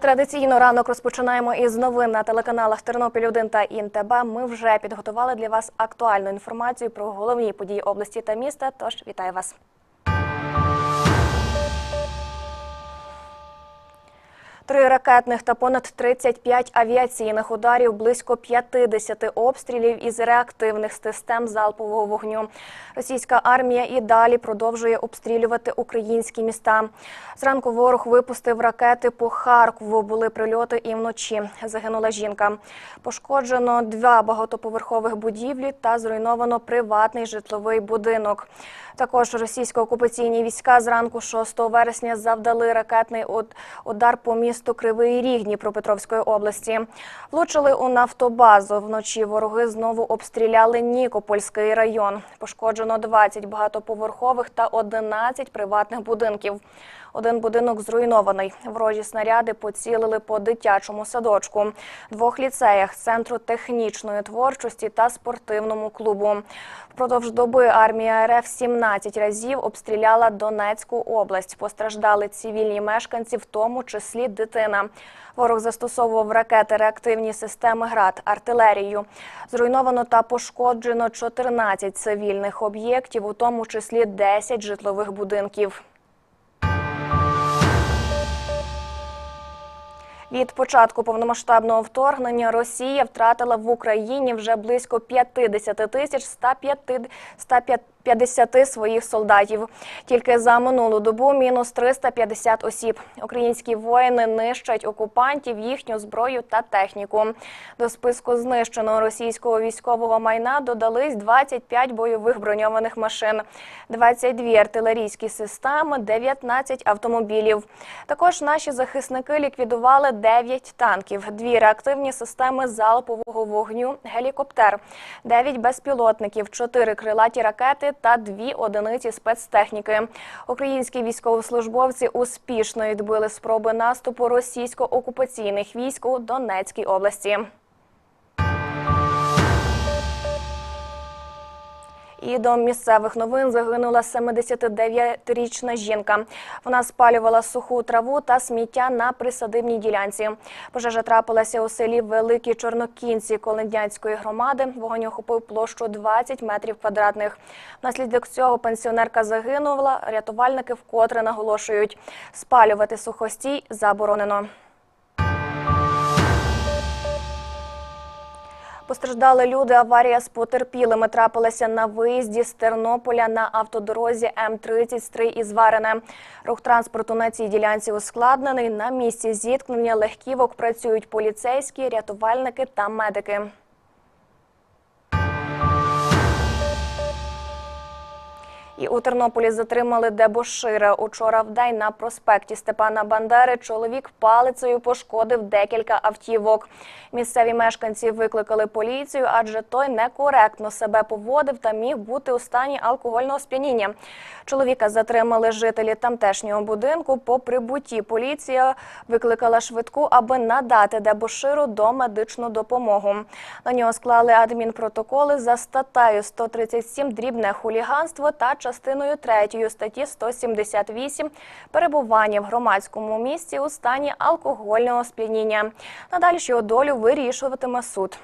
Традиційно ранок розпочинаємо із новин на телеканалах Тернопіль 1 та ІНТБ. Ми вже підготували для вас актуальну інформацію про головні події області та міста. Тож вітаю вас. Три ракетних та понад 35 авіаційних ударів, близько 50 обстрілів із реактивних систем залпового вогню. Російська армія і далі продовжує обстрілювати українські міста. Зранку ворог випустив ракети по Харкову. Були прильоти і вночі. Загинула жінка. Пошкоджено два багатоповерхових будівлі та зруйновано приватний житловий будинок. Також російсько-окупаційні війська зранку 6 вересня завдали ракетний удар по місту Кривий Ріг Дніпропетровської області. Влучили у нафтобазу. Вночі вороги знову обстріляли Нікопольський район. Пошкоджено 20 багатоповерхових та 11 приватних будинків. Один будинок зруйнований. Ворожі снаряди поцілили по дитячому садочку, двох ліцеях, центру технічної творчості та спортивному клубу. Впродовж доби армія РФ 17 разів обстріляла Донецьку область. Постраждали цивільні мешканці, в тому числі дитина. Ворог застосовував ракети, реактивні системи ГРАД, артилерію. Зруйновано та пошкоджено 14 цивільних об'єктів, у тому числі 10 житлових будинків. Від початку повномасштабного вторгнення Росія втратила в Україні вже близько 50 тисяч 150 своїх солдатів. Тільки за минулу добу мінус 350 осіб. Українські воїни нищать окупантів, їхню зброю та техніку. До списку знищеного російського військового майна додались 25 бойових броньованих машин, 22 артилерійські системи, 19 автомобілів. Також наші захисники ліквідували 9 танків, дві реактивні системи залпового вогню, гелікоптер, 9 безпілотників, 4 крилаті ракети та дві одиниці спецтехніки. Українські військовослужбовці успішно відбили спроби наступу російсько-окупаційних військ у Донецькій області. І до місцевих новин загинула 79-річна жінка. Вона спалювала суху траву та сміття на присадибній ділянці. Пожежа трапилася у селі Великі Чорнокінці Колендянської громади. Вогонь охопив площу 20 метрів квадратних. Внаслідок цього пенсіонерка загинула. Рятувальники вкотре наголошують, спалювати сухостій заборонено. Постраждали люди. Аварія з потерпілими трапилася на виїзді з Тернополя на автодорозі М-30 Стрий із Варене. Рух транспорту на цій ділянці ускладнений. На місці зіткнення легківок працюють поліцейські, рятувальники та медики. І у Тернополі затримали дебошира. Учора в день на проспекті Степана Бандери чоловік палицею пошкодив декілька автівок. Місцеві мешканці викликали поліцію, адже той некоректно себе поводив та міг бути у стані алкогольного сп'яніння. Чоловіка затримали жителі тамтешнього будинку. По прибутті поліція викликала швидку, аби надати дебоширу домедичну допомогу. На нього склали адмінпротоколи за статтею 137 дрібне хуліганство та частиною 3 статті 178 перебування в громадському місці у стані алкогольного сп'яніння. Надалі його долю вирішуватиме суд.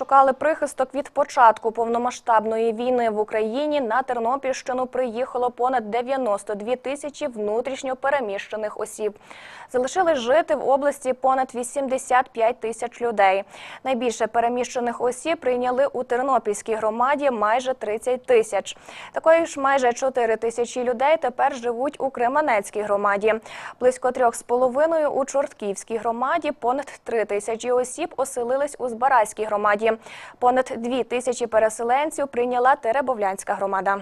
Шукали прихисток від початку повномасштабної війни в Україні. На Тернопільщину приїхало понад 92 тисячі внутрішньо переміщених осіб. Залишили жити в області понад 85 тисяч людей. Найбільше переміщених осіб прийняли у Тернопільській громаді майже 30 тисяч. Такої ж майже 4 тисячі людей тепер живуть у Кременецькій громаді. Близько 3,5 у Чортківській громаді, понад 3 тисячі осіб оселились у Збаразькій громаді. Понад 2 тисячі переселенців прийняла Теребовлянська громада.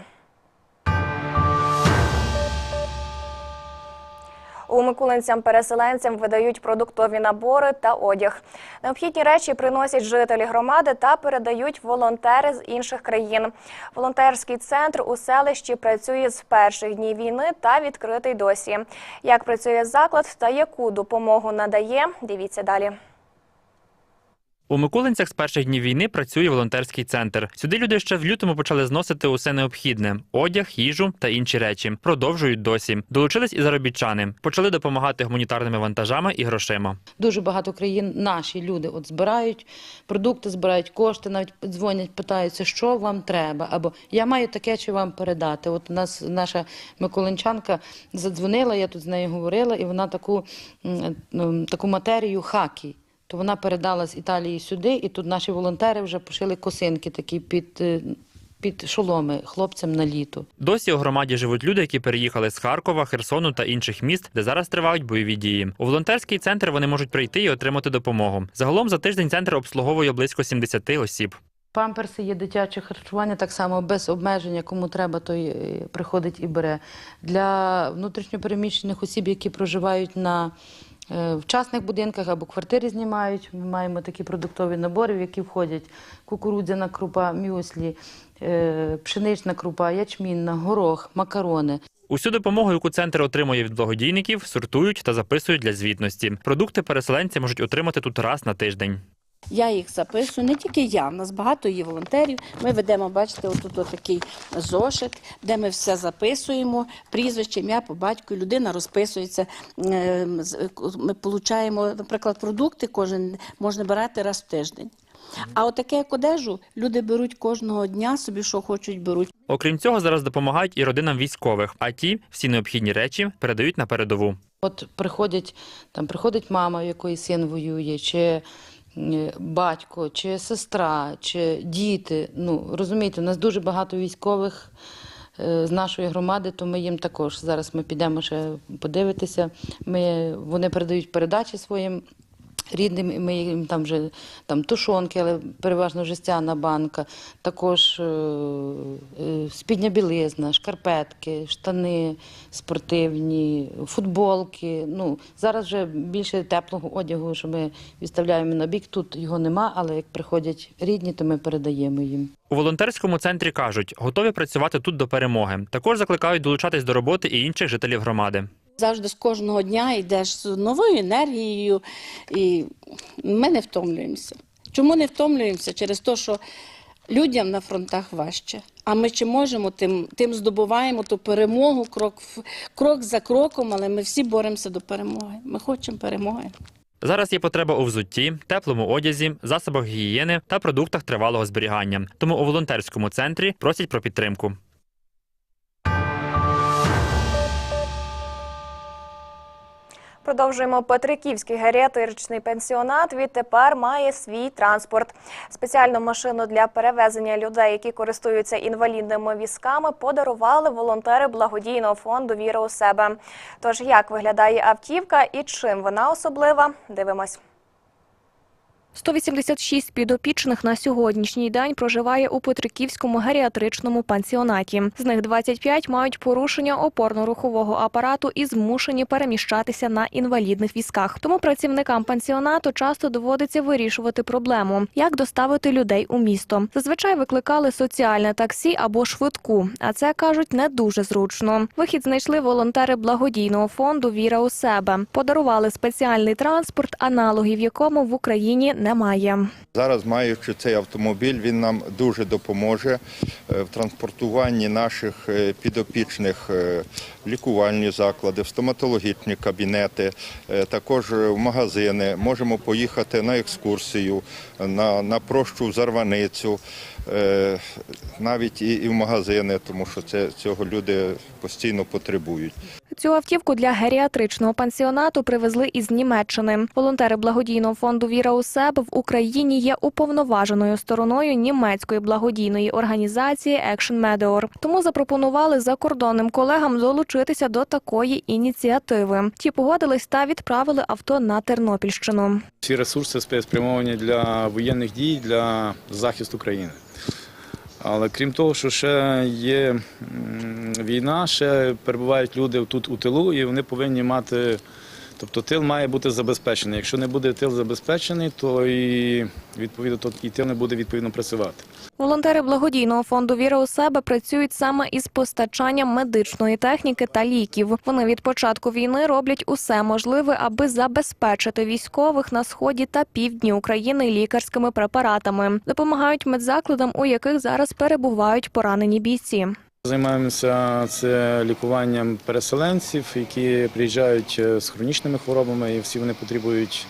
У Микулинцям-переселенцям видають продуктові набори та одяг. Необхідні речі приносять жителі громади та передають волонтери з інших країн. Волонтерський центр у селищі працює з перших днів війни та відкритий досі. Як працює заклад та яку допомогу надає, дивіться далі. У Миколинцях з перших днів війни працює волонтерський центр. Сюди люди ще в лютому почали зносити усе необхідне: одяг, їжу та інші речі. Продовжують досі. Долучились і заробітчани. Почали допомагати гуманітарними вантажами і грошима. Дуже багато країн наші люди от збирають продукти, збирають кошти, навіть дзвонять, питаються, що вам треба, або я маю таке, чи вам передати. От у нас наша миколинчанка задзвонила, я тут з нею говорила, і вона таку, м, таку матерію хакі. То вона передала з Італії сюди, і тут наші волонтери вже пошили косинки такі під, е, під шоломи хлопцям на літо. Досі у громаді живуть люди, які переїхали з Харкова, Херсону та інших міст, де зараз тривають бойові дії. У волонтерський центр вони можуть прийти і отримати допомогу. Загалом за тиждень центр обслуговує близько 70 осіб. Памперси є дитяче харчування, так само без обмеження, кому треба, той е, приходить і бере. Для внутрішньопереміщених осіб, які проживають на в частних будинках або квартири знімають. Ми маємо такі продуктові набори, в які входять кукурудзяна крупа, мюслі, е, пшенична крупа, ячмінна, горох, макарони. Усю допомогу, яку центр отримує від благодійників, сортують та записують для звітності. Продукти переселенці можуть отримати тут раз на тиждень. Я їх записую, не тільки я, в нас багато є волонтерів. Ми ведемо, бачите, отут такий зошит, де ми все записуємо, прізвище, ім'я по батьку, людина розписується. Е, Ми отримуємо, наприклад, продукти кожен можна брати раз в тиждень. А отаке як одежу люди беруть кожного дня, собі що хочуть, беруть. Окрім цього, зараз допомагають і родинам військових, а ті всі необхідні речі передають на передову. От приходять, там приходить мама, в якої син воює, чи батько, чи сестра, чи діти. Ну розумієте, у нас дуже багато військових е, з нашої громади, то ми їм також зараз ми підемо ще подивитися. Ми, вони передають передачі своїм. Рідним ми їм там вже там тушонки, але переважно жестяна банка, також е, е, спідня білизна, шкарпетки, штани спортивні, футболки. Ну зараз вже більше теплого одягу, що ми відставляємо на бік. Тут його нема, але як приходять рідні, то ми передаємо їм. У волонтерському центрі кажуть, готові працювати тут до перемоги. Також закликають долучатись до роботи і інших жителів громади. Завжди з кожного дня йдеш з новою енергією, і ми не втомлюємося. Чому не втомлюємося? Через те, що людям на фронтах важче. А ми чи можемо, тим, тим здобуваємо ту перемогу крок, крок за кроком, але ми всі боремося до перемоги. Ми хочемо перемоги. Зараз є потреба у взутті, теплому одязі, засобах гігієни та продуктах тривалого зберігання. Тому у волонтерському центрі просять про підтримку. Продовжуємо. Петриківський геріатричний пенсіонат відтепер має свій транспорт. Спеціальну машину для перевезення людей, які користуються інвалідними візками, подарували волонтери благодійного фонду Віра у себе. Тож як виглядає автівка і чим вона особлива? Дивимось. 186 підопічних на сьогоднішній день проживає у Петриківському геріатричному пансіонаті. З них 25 мають порушення опорно-рухового апарату і змушені переміщатися на інвалідних візках. Тому працівникам пансіонату часто доводиться вирішувати проблему, як доставити людей у місто. Зазвичай викликали соціальне таксі або швидку, а це кажуть не дуже зручно. Вихід знайшли волонтери благодійного фонду Віра у себе. Подарували спеціальний транспорт, аналогів якому в Україні немає. Зараз, маючи цей автомобіль, він нам дуже допоможе е, в транспортуванні наших е, підопічних е, в лікувальні заклади, в стоматологічні кабінети, е, також в магазини. Можемо поїхати на екскурсію, на, на прощу Зарваницю, е, навіть і, і в магазини, тому що це, цього люди постійно потребують. Цю автівку для геріатричного пансіонату привезли із Німеччини. Волонтери благодійного фонду Віра у себе в Україні є уповноваженою стороною німецької благодійної організації Action Medeor. Тому запропонували закордонним колегам долучитися до такої ініціативи. Ті погодились та відправили авто на Тернопільщину. Ці ресурси спря- спрямовані для воєнних дій, для захисту країни. Але крім того, що ще є війна, ще перебувають люди тут у тилу, і вони повинні мати Тобто тил має бути забезпечений. Якщо не буде тил забезпечений, то і відповідно то і тил не буде відповідно працювати. Волонтери благодійного фонду Віра у себе працюють саме із постачанням медичної техніки та ліків. Вони від початку війни роблять усе можливе, аби забезпечити військових на сході та півдні України лікарськими препаратами. Допомагають медзакладам, у яких зараз перебувають поранені бійці. Займаємося це лікуванням переселенців, які приїжджають е, з хронічними хворобами, і всі вони потребують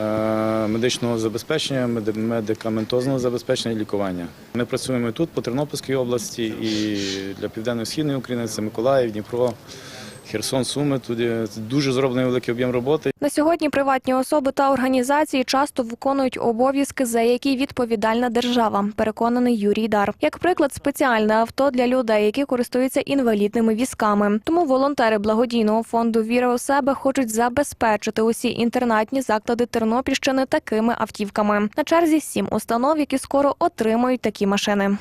е, медичного забезпечення, меди- медикаментозного забезпечення і лікування. Ми працюємо тут, по Тернопільській області, і для південно-східної України це Миколаїв, Дніпро, Херсон, Суми. Тут дуже зроблений великий об'єм роботи. На сьогодні приватні особи та організації часто виконують обов'язки, за які відповідальна держава, переконаний Юрій Дар. Як приклад, спеціальне авто для людей, які користуються інвалідними візками. Тому волонтери благодійного фонду Віра у себе хочуть забезпечити усі інтернатні заклади Тернопільщини такими автівками. На черзі сім установ, які скоро отримають такі машини.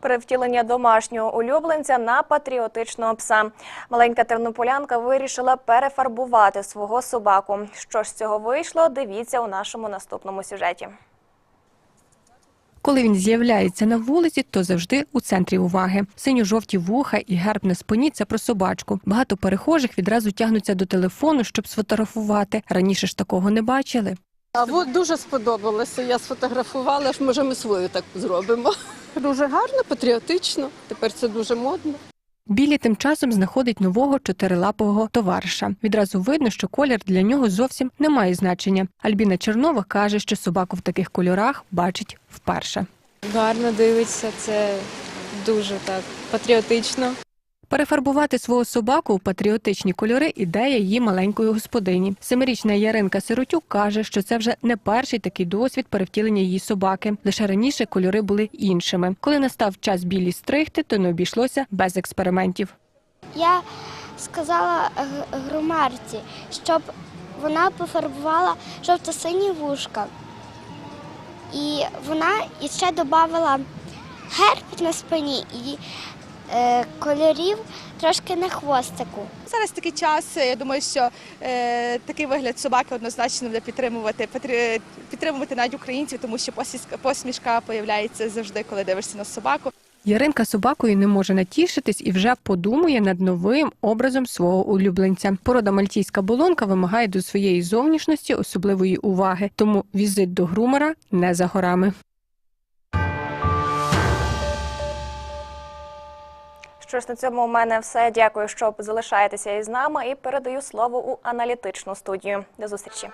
Перевтілення домашнього улюбленця на патріотичного пса. Маленька тернополянка вирішила перефарбувати свого собаку. Що ж з цього вийшло? Дивіться у нашому наступному сюжеті. Коли він з'являється на вулиці, то завжди у центрі уваги. Синьо-жовті вуха і герб на спині це про собачку. Багато перехожих відразу тягнуться до телефону, щоб сфотографувати. Раніше ж такого не бачили. А от дуже сподобалося. Я сфотографувала, ж може ми свою так зробимо. Дуже гарно, патріотично. Тепер це дуже модно. Білі тим часом знаходить нового чотирилапого товариша. Відразу видно, що колір для нього зовсім не має значення. Альбіна Чернова каже, що собаку в таких кольорах бачить вперше. Гарно дивиться, це дуже так патріотично. Перефарбувати свого собаку у патріотичні кольори ідея її маленької господині. Семирічна Яринка Сиротюк каже, що це вже не перший такий досвід перевтілення її собаки. Лише раніше кольори були іншими. Коли настав час білі стригти, то не обійшлося без експериментів. Я сказала громарці, щоб вона пофарбувала жовто-сині вушка. І вона іще додавала герб на спині і кольорів трошки на хвостику. Зараз такий час. Я думаю, що е, такий вигляд собаки однозначно буде підтримувати підтримувати навіть українців, тому що посмішка, появляється завжди, коли дивишся на собаку. Яринка собакою не може натішитись і вже подумує над новим образом свого улюбленця. Порода мальтійська болонка вимагає до своєї зовнішності особливої уваги, тому візит до грумера не за горами. Що ж на цьому у мене все. Дякую, що залишаєтеся із нами і передаю слово у аналітичну студію. До зустрічі.